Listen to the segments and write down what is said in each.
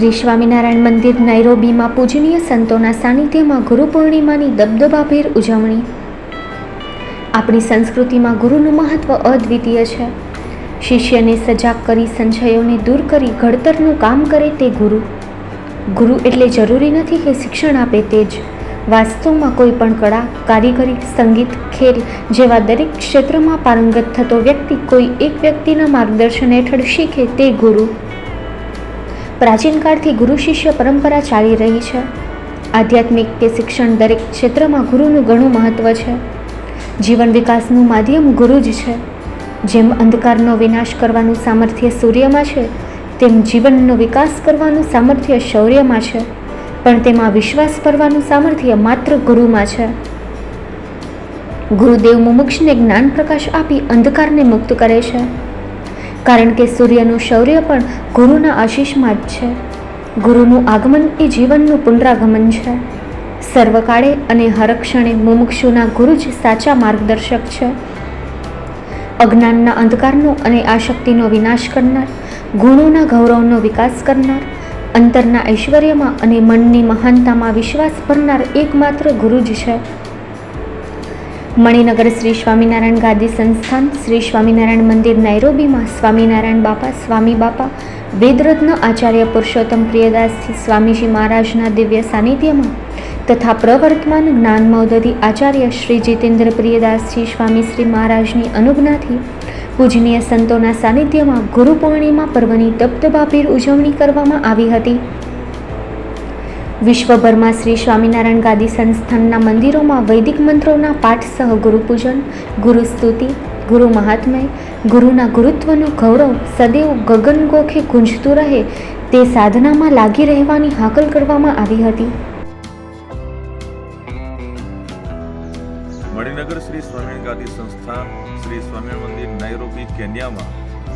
શ્રી સ્વામિનારાયણ મંદિર નૈરોબીમાં પૂજનીય સંતોના સાનિધ્યમાં ગુરુ પૂર્ણિમાની દબદબાભેર ઉજવણી. આપણી સંસ્કૃતિમાં ગુરુનું મહત્વ અદ્વિતીય છે. શિષ્યને સજાગ કરી સંશયોને દૂર કરી ઘડતરનું કામ કરે તે ગુરુ. ગુરુ એટલે જરૂરી નથી કે શિક્ષણ આપે તે જ. વાસ્તવમાં કોઈ પણ કળા, કારીગરી, સંગીત, ખેલ જેવા દરેક ક્ષેત્રમાં પારંગત થતો વ્યક્તિ કોઈ એક વ્યક્તિના માર્ગદર્શન હેઠળ શીખે તે ગુરુ. પ્રાચીન કાળથી ગુરુ શિષ્ય પરંપરા ચાલી રહી છે. આધ્યાત્મિક કે શિક્ષણ દરેક ક્ષેત્રમાં ગુરુનું ઘણું મહત્ત્વ છે. જીવન વિકાસનું માધ્યમ ગુરુ જ છે. જેમ અંધકારનો વિનાશ કરવાનું સામર્થ્ય સૂર્યમાં છે, તેમ જીવનનો વિકાસ કરવાનું સામર્થ્ય શૌર્યમાં છે. પણ તેમાં વિશ્વાસ કરવાનું સામર્થ્ય માત્ર ગુરુમાં છે. ગુરુદેવ મુમુક્ષને જ્ઞાન પ્રકાશ આપી અંધકારને મુક્ત કરે છે. કારણ કે સૂર્યનું શૌર્ય પણ ગુરુના આશીષમાં જ છે. ગુરુનું આગમન એ જીવનનું પુનરાગમન છે. સર્વકાળે અને હરક્ષણે મુમુક્ષુના ગુરુ જ સાચા માર્ગદર્શક છે. અજ્ઞાનના અંધકારનો અને આશક્તિનો વિનાશ કરનાર, ગુણોના ગૌરવનો વિકાસ કરનાર, અંતરના ઐશ્વર્યમાં અને મનની મહાનતામાં વિશ્વાસ ભરનાર એકમાત્ર ગુરુ જ છે. મણિનગર શ્રી સ્વામિનારાયણ ગાદી સંસ્થાન, શ્રી સ્વામિનારાયણ મંદિર નૈરોબીમાં સ્વામિનારાયણ બાપા, સ્વામી બાપા, વેદરત્ન આચાર્ય પુરુષોત્તમ પ્રિયદાસજી, સ્વામીજી મહારાજના દિવ્ય સાનિધ્યમાં તથા પ્રવર્તમાન જ્ઞાન મૌદધી આચાર્ય શ્રી જીતેન્દ્ર પ્રિયદાસજી, સ્વામી શ્રી મહારાજની અનુજ્ઞાથી પૂજનીય સંતોના સાનિધ્યમાં ગુરુ પૂર્ણિમા પર્વની દબદબાભેર ઉજવણી કરવામાં આવી હતી. વિશ્વભરમાં શ્રી સ્વામિનારાયણ ગાદી સંસ્થાનના મંદિરોમાં વૈદિક મંત્રોના પાઠ સહ ગુરુપૂજન ગુરુસ્તુતિ ગુરુ મહાત્મય, ગુરુના ગુરુત્વનું ગૌરવ સદૈવ ગગનગોખે ગુંજતું રહે તે સાધનામાં લાગી રહેવાની હાકલ કરવામાં આવી હતી. મણિનગર શ્રી સ્વામિનારાયણ ગાદી સંસ્થા શ્રી સ્વામિનારાયણ મંદિર નૈરોબી, કેન્યામાં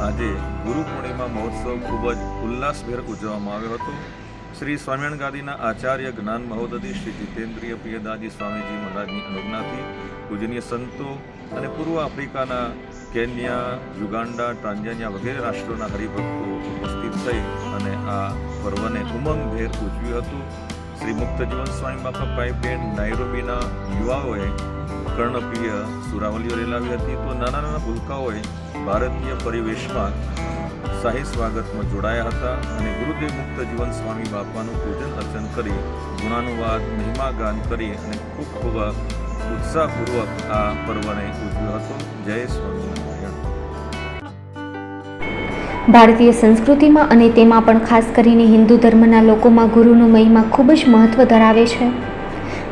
આજે ગુરુ પૂર્ણિમા મહોત્સવ ખૂબ જ ઉલ્લાસભેર ઉજવવામાં આવ્યો હતો. શ્રી સ્વામિનારાયણ ગાદીના આચાર્ય જ્ઞાન મહોદધી શ્રી જીતેન્દ્રિય પ્રિયદાજી સ્વામીજી મહારાજની અનુજ્ઞાથી, પૂજનીય સંતો અને પૂર્વ આફ્રિકાના કેન્યા યુગાન્ડા ટાંઝાનિયા વગેરે રાષ્ટ્રોના હરિભક્તો ઉપસ્થિત થઈ અને આ પર્વને ઉમંગભેર ઉજવ્યું હતું. શ્રી મુક્તજીવન સ્વામી બાપાભાઈ પાઇપેન નાયરોબીના યુવાઓએ કર્ણપ્રિય સુરાવલીઓ રેલાવી હતી. તો નાના નાના ભૂલકાઓએ ભારતીય પરિવેશમાં શાહી સ્વાગતમાં જોડાયા હતા અને ગુરુદેવ મુક્ત જીવન સ્વામી બાપાનું પૂજન અર્ચન કરી ગુણાનુવાદ મહિમાગાન કરી અને ખૂબ ખૂબ ઉત્સાહપૂર્વક આ પર્વને ઉજવ્યો હતો. જય સ્વામિનારાયણ. ભારતીય સંસ્કૃતિમાં અને તેમાં પણ ખાસ કરીને હિન્દુ ધર્મના લોકોમાં ગુરુનું મહિમા ખૂબ જ મહત્ત્વ ધરાવે છે.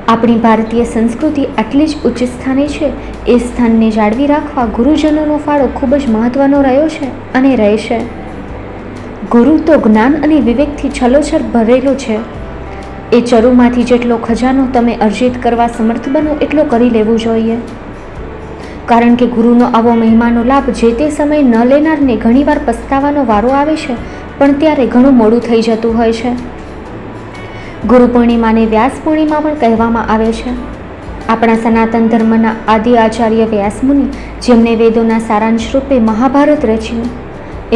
આપણી ભારતીય સંસ્કૃતિ આટલી જ ઉચ્ચ સ્થાને છે, એ સ્થાનને જાળવી રાખવા ગુરુજનોનો ફાળો ખૂબ જ મહત્ત્વનો રહ્યો છે અને રહેશે ગુરુ તો જ્ઞાન અને વિવેકથી છલોછર ભરેલો છે. એ ચરુમાંથી જેટલો ખજાનો તમે અર્જિત કરવા સમર્થ બનો એટલો કરી લેવું જોઈએ. કારણ કે ગુરુનો આવો મહિમાનો લાભ જે તે સમયે ન લેનારને ઘણીવાર પસ્તાવાનો વારો આવે છે, પણ ત્યારે ઘણું મોડું થઈ જતું હોય છે. ગુરુ પૂર્ણિમાને વ્યાસ પૂર્ણિમા પણ કહેવામાં આવે છે. આપણા સનાતન ધર્મના આદિ આચાર્ય વ્યાસમુનિ, જેમને વેદોના સારાંશ રૂપે મહાભારત રચ્યું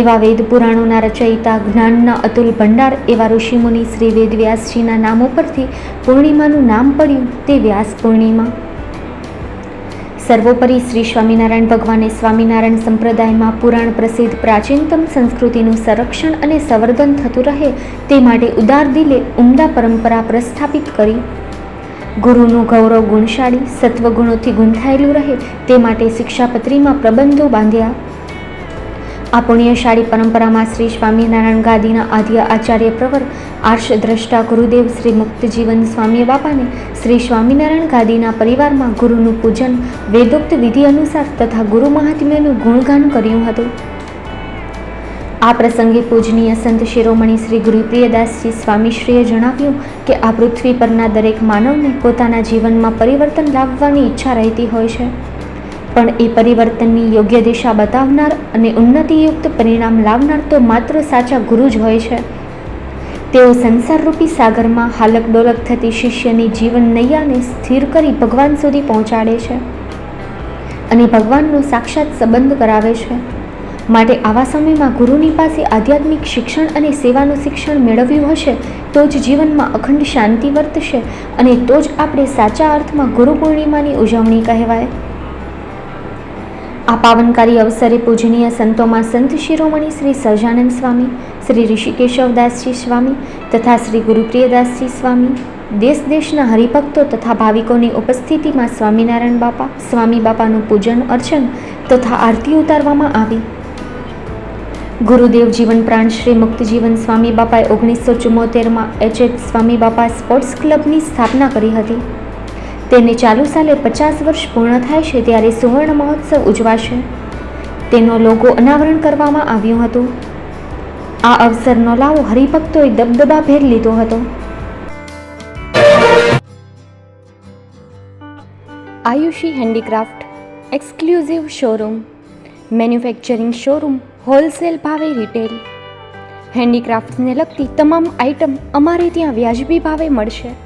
એવા વેદ પુરાણોના રચયિતા જ્ઞાનના અતુલ ભંડાર, એવા ઋષિમુનિ શ્રી વેદવ્યાસજીના નામ ઉપરથી પૂર્ણિમાનું નામ પડ્યું તે વ્યાસ પૂર્ણિમા. સર્વોપરી શ્રી સ્વામિનારાયણ ભગવાને સ્વામિનારાયણ સંપ્રદાયમાં પુરાણ પ્રસિદ્ધ પ્રાચીનતમ સંસ્કૃતિનું સંરક્ષણ અને સંવર્ધન થતું રહે તે માટે ઉદાર દિલે ઉમદા પરંપરા પ્રસ્થાપિત કરી. ગુરુનું ગૌરવ ગુણશાળી, સત્વગુણોથી ગૂંથાયેલું રહે તે માટે શિક્ષાપત્રીમાં પ્રબંધો બાંધ્યા. આ પુણ્યશાળી પરંપરામાં શ્રી સ્વામિનારાયણ ગાદીના આદ્ય આચાર્ય પ્રવર આર્ષ દ્રષ્ટા ગુરુદેવ શ્રી મુક્તજીવન સ્વામી બાપાને શ્રી સ્વામિનારાયણ ગાદીના પરિવારમાં ગુરુનું પૂજન વેદોક્ત વિધિ અનુસાર તથા ગુરુ મહાત્મ્યનું ગુણગાન કર્યું હતું. આ પ્રસંગે પૂજનીય સંત શિરોમણી શ્રી ગુરુપ્રિયદાસજી સ્વામીશ્રીએ જણાવ્યું કે આ પૃથ્વી પરના દરેક માનવને પોતાના જીવનમાં પરિવર્તન લાવવાની ઈચ્છા રહેતી હોય છે. પણ એ પરિવર્તનની યોગ્ય દિશા બતાવનાર અને ઉન્નતિયુક્ત પરિણામ લાવનાર તો માત્ર સાચા ગુરુ જ હોય છે. તેઓ સંસારરૂપી સાગરમાં હાલક ડોલક થતી શિષ્યની જીવન નૈયાને સ્થિર કરી ભગવાન સુધી પહોંચાડે છે અને ભગવાનનો સાક્ષાત સંબંધ કરાવે છે. માટે આવા સમયમાં ગુરુની પાસે આધ્યાત્મિક શિક્ષણ અને સેવાનું શિક્ષણ મેળવ્યું હશે તો જ જીવનમાં અખંડ શાંતિ વર્તશે અને તો જ આપણે સાચા અર્થમાં ગુરુ પૂર્ણિમાની ઉજવણી કહેવાય. આ પાવનકારી અવસરે પૂજનીય સંતોમાં સંત શિરોમણી શ્રી સહજાનંદ સ્વામી, શ્રી ઋષિકેશવદાસજી સ્વામી તથા શ્રી ગુરુપ્રિયદાસજી સ્વામી, દેશ દેશના હરિભક્તો તથા ભાવિકોની ઉપસ્થિતિમાં સ્વામિનારાયણ બાપા, સ્વામી બાપાનું પૂજન અર્ચન તથા આરતી ઉતારવામાં આવી. ગુરુદેવ જીવન પ્રાણ શ્રી મુક્તજીવન સ્વામી બાપાએ ઓગણીસો ચુમ્મોતેરમાં એચ સ્વામી બાપા સ્પોર્ટ્સ ક્લબની સ્થાપના કરી હતી. તેને ચાલુ સાલે પચાસ વર્ષ પૂર્ણ થાય છે ત્યારે સુવર્ણ મહોત્સવ ઉજવાશે. તેનો લોગો અનાવરણ કરવામાં આવ્યો હતો. આ અવસરનો લાવો હરિભક્તોએ દબદબાભેર લીધો હતો. Ayushi handicraft, exclusive showroom, manufacturing showroom, wholesale ભાવે રિટેલ. હેન્ડીક્રાફ્ટ્સને લગતી તમામ આઇટમ અમારે ત્યાં વ્યાજબી ભાવે મળશે.